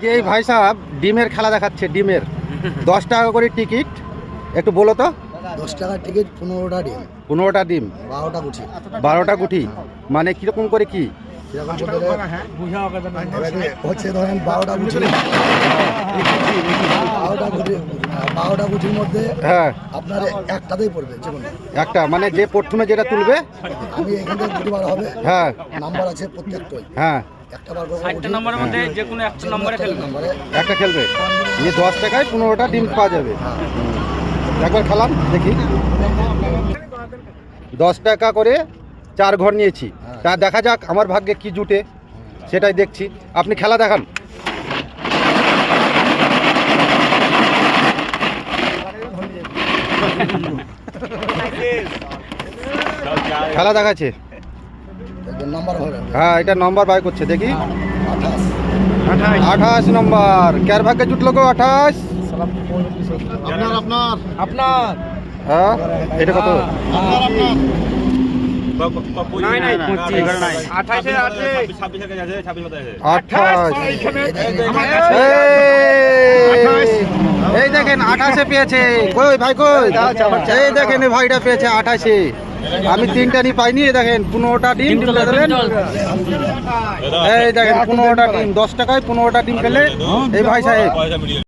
যে এই ভাই সাহেব ডিমের খেলা দেখাচ্ছে ডিমের। দশ টাকা করে টিকিট। একটু বলো তো। দশ টাকার টিকিট পনেরোটা ডিম। পনেরোটা ডিম। বারোটা গুছি বারোটা গুটি মানে কীরকম করে কি? হচ্ছে ধরেন বারোটা বারোটা গুটি বারোটা গুটির মধ্যে হ্যাঁ। আপনার একটাতেই পড়বে যে একটা মানে যে প্রথমে যেটা তুলবে। আমি এখান থেকে গুটি বার হবে। হ্যাঁ। নাম্বার আছে প্রত্যেকটাই। হ্যাঁ। ষাটটা নম্বরের মধ্যে যে কোনো একটা নম্বরে খেলবে। একটা খেলবে। নিয়ে দশ টাকায় পনেরোটা ডিম পাওয়া যাবে। একবার খেলাম দেখি। দশ টাকা করে চার ঘর নিয়েছি। তা দেখা যাক আমার ভাগ্যে কি জুটে সেটাই দেখছি। আপনি খেলা দেখান। খেলা দেখাচ্ছে। হ্যাঁ এটা নম্বর বাই করছে দেখি। আঠাশ। নম্বর। কার ভাগ্যে জুটলো গো আঠাশ? আপনার আপনার। আপনার। হ্যাঁ এটা কত? এই দেখেন আঠাশে পেয়েছে। কই ভাই কই? এই দেখেন এই ভাইটা পেয়েছে আঠাশে। আমি তিনটা নি পাইনি দেখেন পনেরোটা ডিম ডিম দিলেন এই দেখেন পনেরোটা ডিম দশ টাকায় পনেরোটা ডিম পেলে এই ভাই সাহেব।